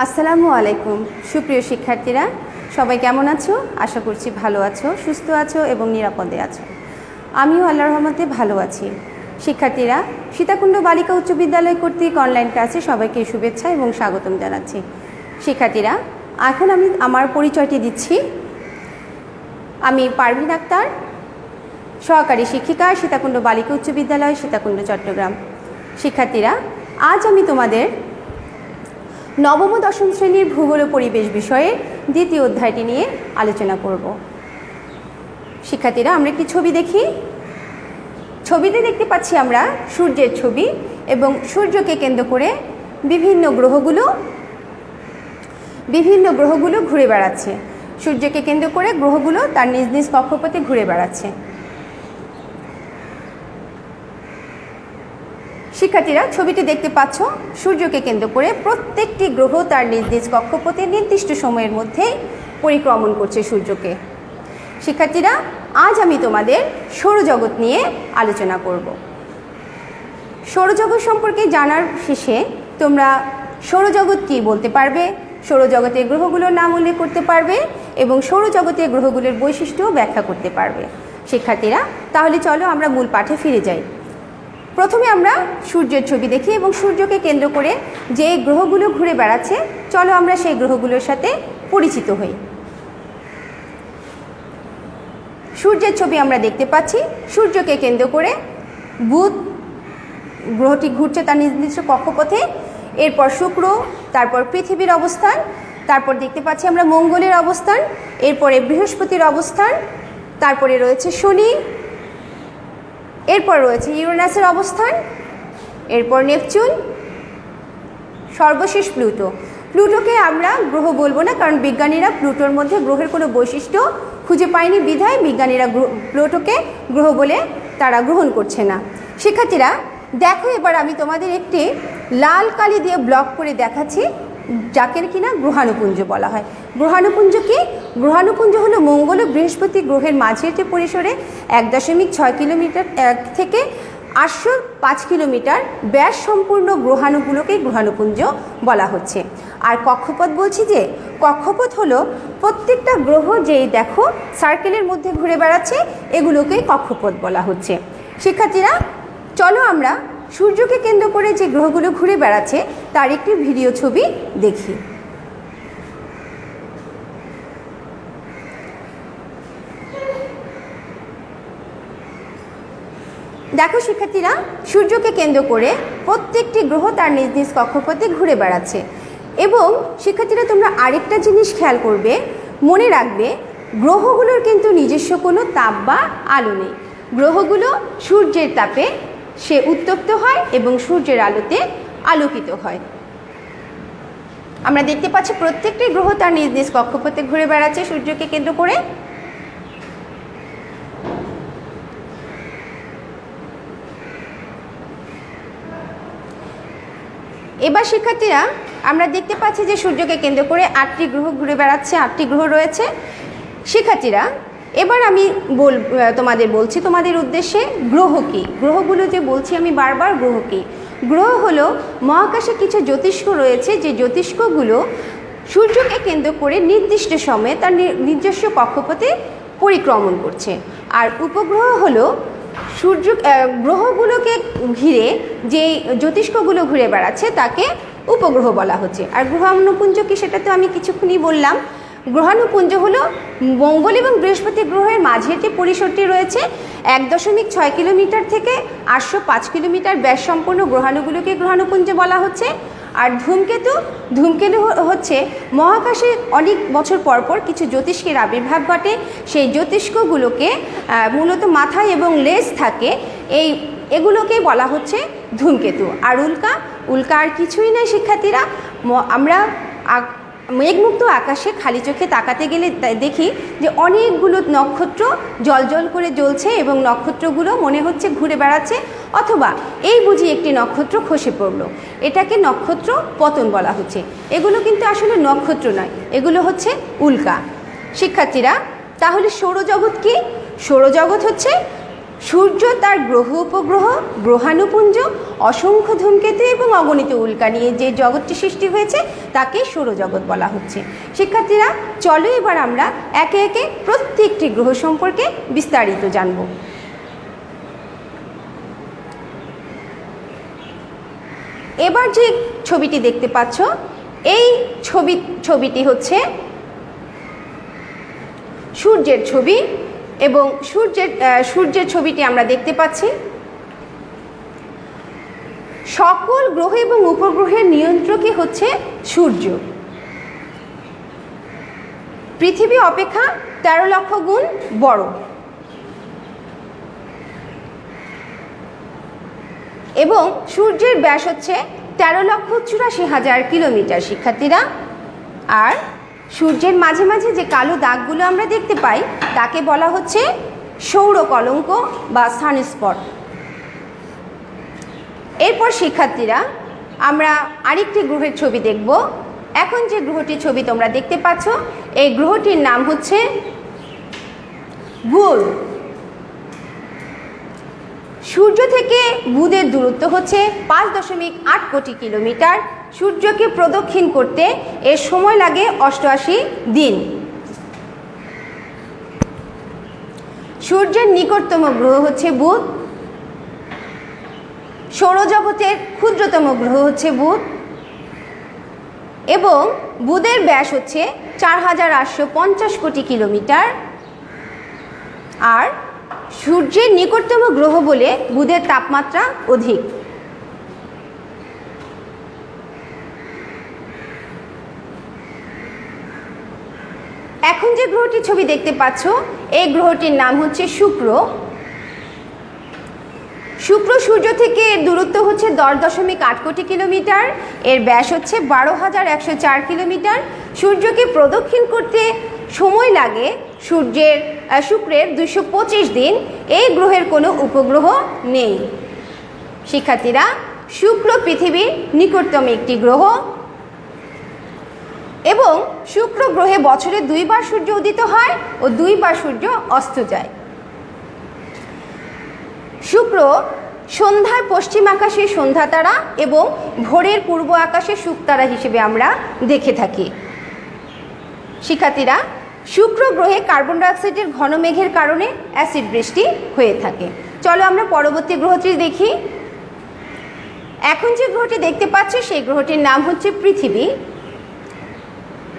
আসসালামু আলাইকুম। সুপ্রিয় শিক্ষার্থীরা, সবাই কেমন আছো? আশা করছি ভালো আছো, সুস্থ আছো এবং নিরাপদে আছো। আমিও আল্লাহ রহমতে ভালো আছি। শিক্ষার্থীরা, সীতাকুণ্ড বালিকা উচ্চ বিদ্যালয় কর্তৃক অনলাইন ক্লাসে সবাইকে শুভেচ্ছা এবং স্বাগতম জানাচ্ছি। শিক্ষার্থীরা, এখন আমি আমার পরিচয়টি দিচ্ছি। আমি পারভিন আক্তার, সহকারী শিক্ষিকা, সীতাকুণ্ড বালিকা উচ্চ বিদ্যালয়, সীতাকুণ্ড চট্টগ্রাম। শিক্ষার্থীরা, আজ আমি তোমাদের নবম দশম শ্রেণির ভূগোল ও পরিবেশ বিষয়ে দ্বিতীয় অধ্যায়টি নিয়ে আলোচনা করব। শিক্ষার্থীরা, আমরা একটি ছবি দেখি। ছবিতে দেখতে পাচ্ছি আমরা সূর্যের ছবি এবং সূর্যকে কেন্দ্র করে বিভিন্ন গ্রহগুলো বিভিন্ন গ্রহগুলো ঘুরে বেড়াচ্ছে। সূর্যকে কেন্দ্র করে গ্রহগুলো তার নিজ নিজ কক্ষপথে ঘুরে বেড়াচ্ছে। শিক্ষার্থীরা ছবিটি দেখতে পাচ্ছ। সূর্যকে কেন্দ্র করে প্রত্যেকটি গ্রহ তার নিজ নিজ কক্ষপথে নির্দিষ্ট সময়ের মধ্যে পরিক্রমণ করছে সূর্যকে। শিক্ষার্থীরা, আজ আমি তোমাদের সৌরজগৎ নিয়ে আলোচনা করব। সৌরজগৎ সম্পর্কে জানার শেষে তোমরা সৌরজগৎ কী বলতে পারবে, সৌরজগতের গ্রহগুলোর নাম উল্লেখ করতে পারবে এবং সৌরজগতের গ্রহগুলোর বৈশিষ্ট্য ব্যাখ্যা করতে পারবে। শিক্ষার্থীরা, তাহলে চলো আমরা মূল পাঠে ফিরে যাই। প্রথমে আমরা সূর্যের ছবি দেখি এবং সূর্যকে কেন্দ্র করে যে গ্রহগুলো ঘুরে বেড়াচ্ছে, চলো আমরা সেই গ্রহগুলোর সাথে পরিচিত হই। সূর্যের ছবি আমরা দেখতে পাচ্ছি। সূর্যকে কেন্দ্র করে বুধ গ্রহটি ঘুরছে তার নির্দিষ্ট কক্ষপথে। এরপর শুক্র, তারপর পৃথিবীর অবস্থান, তারপর দেখতে পাচ্ছি আমরা মঙ্গলের অবস্থান, এরপরে বৃহস্পতির অবস্থান, তারপরে রয়েছে শনি এরপর রয়েছে ইউরেনাসের অবস্থান, এরপর নেপচুন, সর্বশেষ প্লুটো। প্লুটোকে আমরা গ্রহ বলব না, কারণ বিজ্ঞানীরা প্লুটোর মধ্যে গ্রহের কোনো বৈশিষ্ট্য খুঁজে পায়নি, বিধায় বিজ্ঞানীরা প্লুটোকে গ্রহ বলে তারা গ্রহণ করছে না। শিক্ষার্থীরা, দেখো এবার আমি তোমাদের একটি লাল কালি দিয়ে ব্লক করে দেখাচ্ছি। যাকে কিনা গ্রহাণুপুঞ্জ বলা হয়। গ্রহাণুপুঞ্জ কি? গ্রহাণুপুঞ্জ হলো মঙ্গল ও বৃহস্পতি গ্রহের মাঝের যে পরিসরে এক দশমিক ছয় কিলোমিটার থেকে আটশো পাঁচ কিলোমিটার ব্যাস সম্পূর্ণ গ্রহাণুগুলোকেই গ্রহাণুপুঞ্জ বলা হচ্ছে। আর কক্ষপথ বলছি যে, কক্ষপথ হলো প্রত্যেকটা গ্রহ যেই দেখো সার্কেলের মধ্যে ঘুরে বেড়াচ্ছে, এগুলোকেই কক্ষপথ বলা হচ্ছে। শিক্ষার্থীরা, চলো আমরা সূর্যকে কেন্দ্র করে যে গ্রহগুলো ঘুরে বেড়াচ্ছে, তার একটি ভিডিও ছবি দেখি। দেখো শিক্ষার্থীরা, সূর্যকে কেন্দ্র করে প্রত্যেকটি গ্রহ তার নিজ নিজ কক্ষপথে ঘুরে বেড়াচ্ছে। এবং শিক্ষার্থীরা, তোমরা আরেকটা জিনিস খেয়াল করবে, মনে রাখবে, গ্রহগুলোর কিন্তু নিজস্ব কোনো তাপ বা আলো নেই। গ্রহগুলো সূর্যের তাপে সে উত্তপ্ত হয় এবং সূর্যের আলোতে আলোকিত হয়। আমরা দেখতে পাচ্ছি প্রত্যেকটি গ্রহ তার নিজ নিজ কক্ষপথে ঘুরে বেড়াচ্ছে, সূর্যকে কেন্দ্র করে। এবার শিক্ষার্থীরা, আমরা দেখতে পাচ্ছি যে সূর্যকে কেন্দ্র করে আটটি গ্রহ ঘুরে বেড়াচ্ছে, আটটি গ্রহ রয়েছে। শিক্ষার্থীরা এবার আমি বল তোমাদের বলছি, তোমাদের উদ্দেশ্যে গ্রহ কী? গ্রহগুলো যে বলছি আমি বারবার, গ্রহ কী? গ্রহ হলো মহাকাশে কিছু জ্যোতিষ্ক রয়েছে, যে জ্যোতিষ্কগুলো সূর্যকে কেন্দ্র করে নির্দিষ্ট সময়ে তার নিজস্ব কক্ষপথে পরিক্রমণ করছে। আর উপগ্রহ হলো সূর্য গ্রহগুলোকে ঘিরে যে জ্যোতিষ্কগুলো ঘুরে বেড়াচ্ছে, তাকে উপগ্রহ বলা হচ্ছে। আর গ্রহাণুপুঞ্জ কি সেটা তো আমি কিছুক্ষণই বললাম। গ্রহাণুপুঞ্জ হল মঙ্গল এবং বৃহস্পতি গ্রহের মাঝের যে পরিসরটি রয়েছে। এক দশমিক ছয় কিলোমিটার থেকে আটশো পাঁচ কিলোমিটার ব্যাস সম্পন্ন গ্রহাণুগুলোকে গ্রহাণুপুঞ্জ বলা হচ্ছে। আর ধূমকেতু ধূমকেতু হচ্ছে মহাকাশে অনেক বছর পর পর কিছু জ্যোতিষ্কের আবির্ভাব ঘটে। সেই জ্যোতিষ্কগুলোকে মূলত মাথায় এবং লেজ থাকে। এই এগুলোকেই বলা হচ্ছে ধূমকেতু। আর উল্কা উল্কা আর কিছুই নয় শিক্ষার্থীরা। আমরা মেঘমুক্ত আকাশে খালি চোখে তাকাতে গেলে দেখি যে অনেকগুলো নক্ষত্র জল জল করে জ্বলছে এবং নক্ষত্রগুলো মনে হচ্ছে ঘুরে বেড়াচ্ছে অথবা এই বুঝি একটি নক্ষত্র খসে পড়ল। এটাকে নক্ষত্র পতন বলা হচ্ছে। এগুলো কিন্তু আসলে নক্ষত্র নয়, এগুলো হচ্ছে উল্কা। শিক্ষার্থীরা, তাহলে সৌরজগৎ কি? সৌরজগৎ হচ্ছে সূর্য তার গ্রহ উপগ্রহ, গ্রহাণুপুঞ্জ, অসংখ্য ধূমকেতু এবং অগণিত উল্কা নিয়ে যে জগৎটি সৃষ্টি হয়েছে, তাকে সৌরজগৎ বলা হচ্ছে। শিক্ষার্থীরা, চলো এবার আমরা একে একে প্রত্যেকটি গ্রহ সম্পর্কে বিস্তারিত জানব। এবার যে ছবিটি দেখতে পাচ্ছ, এই ছবি, ছবিটি হচ্ছে সূর্যের ছবি। এবং সূর্যের সূর্যের ছবিটি আমরা দেখতে পাচ্ছি। সকল গ্রহ এবং উপগ্রহের নিয়ন্ত্রকই হচ্ছে সূর্য। পৃথিবী অপেক্ষা তেরো লক্ষ গুণ বড়। এবং সূর্যের ব্যাস হচ্ছে তেরো লক্ষ চুরাশি হাজার কিলোমিটার, শিক্ষার্থীরা। আর সূর্যের মাঝে মাঝে যে কালো দাগগুলো আমরা দেখতে পাই, তাকে বলা হচ্ছে সৌর কলঙ্ক বা সানস্পট। এরপর শিক্ষার্থীরা, আমরা আরেকটি গ্রহের ছবি দেখব। এখন যে গ্রহটির ছবি তোমরা দেখতে পাচ্ছ, এই গ্রহটির নাম হচ্ছে বুধ সূর্য থেকে বুধের দূরত্ব হচ্ছে পাঁচ দশমিক আট কোটি কিলোমিটার। সূর্যকে প্রদক্ষিণ করতে এর সময় লাগে অষ্টআশি দিন। সূর্যের নিকটতম গ্রহ হচ্ছে বুধ। সৌরজগতের ক্ষুদ্রতম গ্রহ হচ্ছে বুধ। এবং বুধের ব্যাস হচ্ছে চার হাজার আটশো পঞ্চাশ কোটি কিলোমিটার। আর সূর্যের নিকটতম গ্রহ বলে বুধের তাপমাত্রা অধিক। এখন যে গ্রহটির ছবি দেখতে পাচ্ছ, এই গ্রহটির নাম হচ্ছে শুক্র। শুক্র সূর্য থেকে এর দূরত্ব হচ্ছে দশ দশমিক আট কোটি কিলোমিটার, এর ব্যাস হচ্ছে বারো হাজার একশো চার কিলোমিটার। সূর্যকে প্রদক্ষিণ করতে সময় লাগে সূর্যের শুক্রের দুশো দিন এই গ্রহের কোনো উপগ্রহ নেই। শিক্ষার্থীরা, শুক্র পৃথিবীর নিকটতম একটি গ্রহ এবং শুক্র গ্রহে বছরে দুইবার সূর্য উদিত হয় ও দুইবার সূর্য অস্ত যায়। শুক্র সন্ধ্যায় পশ্চিম আকাশে সন্ধ্যা তারা এবং ভোরের পূর্ব আকাশে শুকতারা হিসেবে আমরা দেখে থাকি। শিক্ষার্থীরা শুক্র গ্রহে কার্বন ডাইঅক্সাইডের ঘন মেঘের কারণে অ্যাসিড বৃষ্টি হয়ে থাকে। চলো আমরা পরবর্তী গ্রহটি দেখি। এখন যে গ্রহটি দেখতে পাচ্ছ, সেই গ্রহটির নাম হচ্ছে পৃথিবী।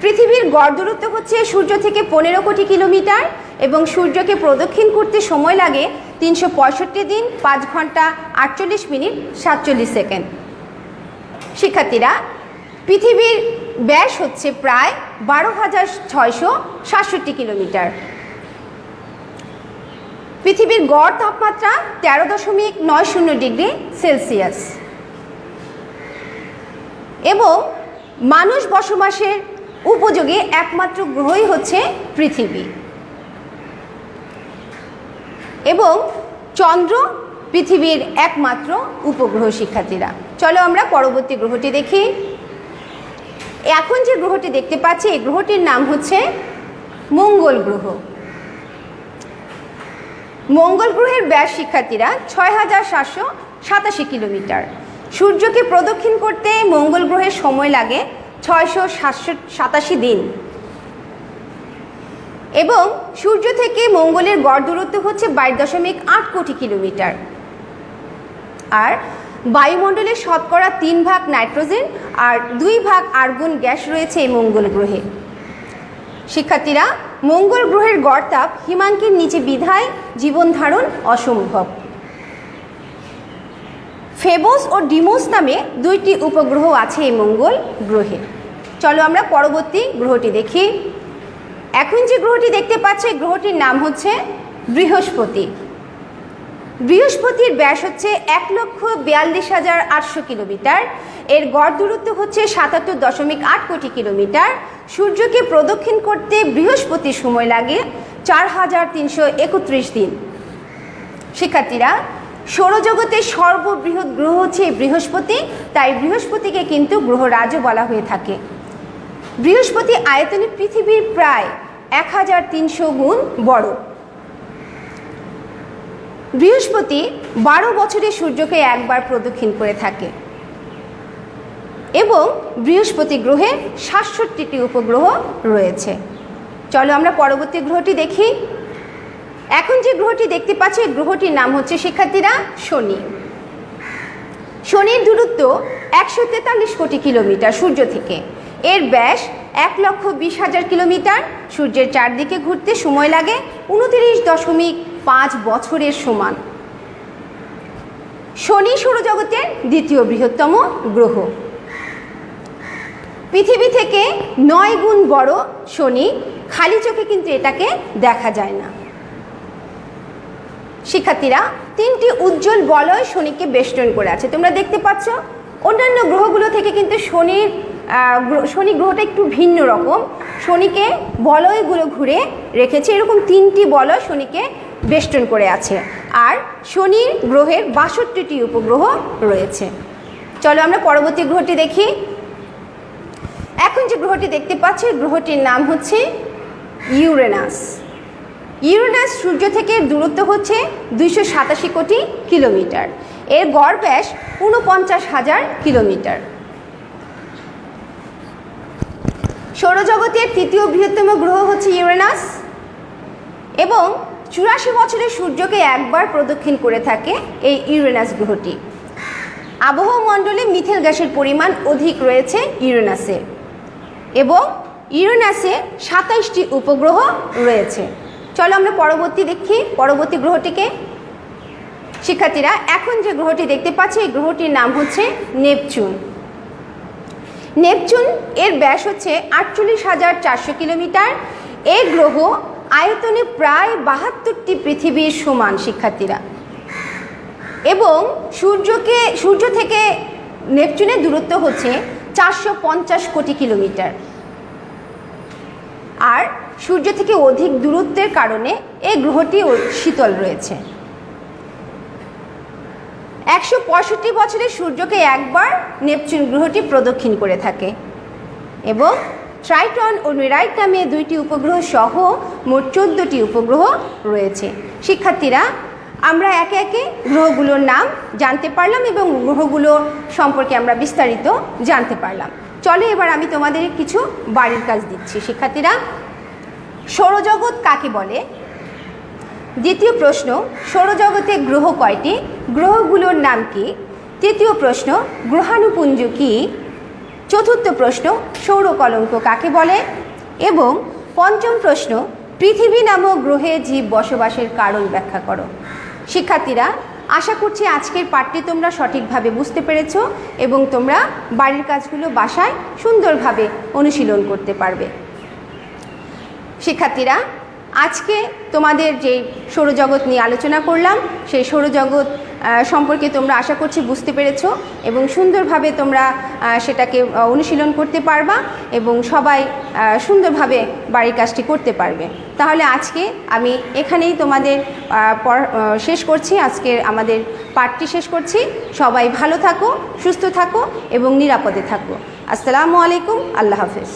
পৃথিবীর গড় দূরত্ব হচ্ছে সূর্য থেকে পনেরো কোটি কিলোমিটার এবং সূর্যকে প্রদক্ষিণ করতে সময় লাগে তিনশো পঁয়ষট্টি দিন, পাঁচ ঘণ্টা আটচল্লিশ মিনিট, সাতচল্লিশ সেকেন্ড। শিক্ষার্থীরা, পৃথিবীর ব্যাস হচ্ছে প্রায় বারো হাজার ছয়শো সাতষট্টি কিলোমিটার। পৃথিবীর গড় তাপমাত্রা তেরো দশমিক নয় শূন্য ডিগ্রি সেলসিয়াস। এবং মানুষ বসবাসের উপযোগী একমাত্র গ্রহই হচ্ছে পৃথিবী। এবং চন্দ্র পৃথিবীর একমাত্র উপগ্রহ শিক্ষার্থীরা। চলো আমরা পরবর্তী গ্রহটি দেখি। এখন যে গ্রহটি দেখতে পাচ্ছি, এই গ্রহটির নাম হচ্ছে মঙ্গল গ্রহ। মঙ্গল গ্রহের ব্যাস শিক্ষার্থীরা ছয় হাজার সাতশো সাতাশি কিলোমিটার। সূর্যকে প্রদক্ষিণ করতে মঙ্গল গ্রহের সময় লাগে ছয়শো সাতশো সাতাশি দিন। এবং সূর্য থেকে মঙ্গলের গড় দূরত্ব হচ্ছে বাইশ দশমিক আট কোটি কিলোমিটার। আর বায়ুমণ্ডলের শতকরা তিন ভাগ নাইট্রোজেন আর দুই ভাগ আর্গন গ্যাস রয়েছে এই মঙ্গল গ্রহে। শিক্ষার্থীরা, মঙ্গল গ্রহের গড় তাপ হিমাঙ্কের নিচে বিধায় জীবন ধারণ অসম্ভব। ফেবোস ও ডিমোস নামে দুইটি উপগ্রহ আছে এই মঙ্গল গ্রহে। চলো আমরা পরবর্তী গ্রহটি দেখি। এখন যে গ্রহটি দেখতে পাচ্ছ গ্রহটির নাম হচ্ছে বৃহস্পতি। বৃহস্পতির ব্যাস হচ্ছে এক লক্ষ বিয়াল্লিশ হাজার আটশো কিলোমিটার। এর গড় দূরত্ব হচ্ছে সাতাত্তর দশমিক আট কোটি কিলোমিটার। সূর্যকে প্রদক্ষিণ করতে বৃহস্পতির সময় লাগে চার হাজার তিনশো একত্রিশ দিন। শিক্ষার্থীরা সৌরজগতের সর্ববৃহৎ গ্রহ হচ্ছে বৃহস্পতি, তাই বৃহস্পতিকে কিন্তু গ্রহরাজও বলা হয়ে থাকে। বৃহস্পতি আয়তনে পৃথিবীর প্রায় এক হাজার তিনশো গুণ বড়। বৃহস্পতি বারো বছরে সূর্যকে একবার প্রদক্ষিণ করে থাকে এবং বৃহস্পতি গ্রহে সাতষট্টিটি উপগ্রহ রয়েছে। চলো আমরা পরবর্তী গ্রহটি দেখি। এখন যে গ্রহটি দেখতে পাচ্ছি গ্রহটির নাম হচ্ছে শিক্ষার্থীরা শনি। শনির দূরত্ব একশো তেতাল্লিশ কোটি কিলোমিটার সূর্য থেকে। এর ব্যাস এক লক্ষ বিশ হাজার কিলোমিটার। সূর্যের চারদিকে ঘুরতে সময় লাগে উনতিরিশ দশমিক পাঁচ বছরের সমান। শনি সৌরজগতের দ্বিতীয় বৃহত্তম গ্রহ। পৃথিবী থেকে নয় গুণ বড় শনি, খালি চোখে কিন্তু এটাকে দেখা যায় না। শিক্ষার্থীরা, তিনটি উজ্জ্বল বলয় শনিকে বেষ্টন করে আছে। তোমরা দেখতে পাচ্ছ, অন্যান্য গ্রহগুলো থেকে কিন্তু শনির শনি গ্রহটা একটু ভিন্ন রকম। শনিকে বলয়গুলো ঘুরে রেখেছে। এরকম তিনটি বলয় শনিকে বেষ্টন করে আছে। আর শনি গ্রহের বাষট্টিটি উপগ্রহ রয়েছে। চলো আমরা পরবর্তী গ্রহটি দেখি। এখন যে গ্রহটি দেখতে পাচ্ছি, গ্রহটির নাম হচ্ছে ইউরেনাস। ইউরেনাস সূর্য থেকে দূরত্ব হচ্ছে দুইশো সাতাশি কোটি কিলোমিটার। এর গড় ব্যাস ঊনপঞ্চাশ হাজার কিলোমিটার। সৌরজগতের তৃতীয় বৃহত্তম গ্রহ হচ্ছে ইউরেনাস। এবং চুরাশি বছরে সূর্যকে একবার প্রদক্ষিণ করে থাকে এই ইউরেনাস গ্রহটি। মণ্ডলে মিথেল গ্যাসের পরিমাণ অধিক রয়েছে ইউরেনাসে এবং ইউরেনাসে সাতাইশটি উপগ্রহ রয়েছে। চলো আমরা পরবর্তী দেখি, পরবর্তী গ্রহটিকে। শিক্ষার্থীরা, এখন যে গ্রহটি দেখতে পাচ্ছি, এই গ্রহটির নাম হচ্ছে নেপচুন। নেপচুন এর ব্যাস হচ্ছে আটচল্লিশ হাজার চারশো কিলোমিটার। এই গ্রহ আয়তনে প্রায় বাহাত্তরটি পৃথিবীর সমান শিক্ষার্থীরা। এবং সূর্যকে, সূর্য থেকে নেপচুনের দূরত্ব হচ্ছে চারশো পঞ্চাশ কোটি কিলোমিটার। আর সূর্য থেকে অধিক দূরত্বের কারণে এই গ্রহটি শীতল রয়েছে। একশো পঁয়ষট্টি বছরে সূর্যকে একবার নেপচুন গ্রহটি প্রদক্ষিণ করে থাকে। এবং ট্রাইটন ও নিরাইট নামে দুইটি উপগ্রহ সহ মোট চোদ্দোটি উপগ্রহ রয়েছে। শিক্ষার্থীরা, আমরা একে একে গ্রহগুলোর নাম জানতে পারলাম এবং গ্রহগুলো সম্পর্কে আমরা বিস্তারিত জানতে পারলাম। চলে এবার আমি তোমাদের কিছু বাড়ির কাজ দিচ্ছি। শিক্ষার্থীরা, সৌরজগৎ কাকে বলে? দ্বিতীয় প্রশ্ন, সৌরজগতে গ্রহ কয়টি? গ্রহগুলোর নাম কি? তৃতীয় প্রশ্ন, গ্রহাণুপুঞ্জ কি? চতুর্থ প্রশ্ন সৌর কলঙ্ক কাকে বলে? এবং পঞ্চম প্রশ্ন, পৃথিবী নামক গ্রহে জীব বসবাসের কারণ ব্যাখ্যা করো। শিক্ষার্থীরা, আশা করছি আজকের পাঠটি তোমরা সঠিকভাবে বুঝতে পেরেছ এবং তোমরা বাড়ির কাজগুলো বাসায় সুন্দরভাবে অনুশীলন করতে পারবে। শিক্ষার্থীরা আজকে তোমাদের যে সৌরজগৎ নিয়ে আলোচনা করলাম, সেই সৌরজগৎ সম্পর্কে তোমরা আশা করছি বুঝতে পেরেছ এবং সুন্দরভাবে তোমরা সেটাকে অনুশীলন করতে পারবা এবং সবাই সুন্দরভাবে বাড়ির কাজটি করতে পারবে। তাহলে আজকে আমি এখানেই তোমাদের শেষ করছি। আজকের আমাদের পাঠটি শেষ করছি। সবাই ভালো থাকো, সুস্থ থাকো এবং নিরাপদে থাকো। আসসালামু আলাইকুম, আল্লাহ হাফেজ।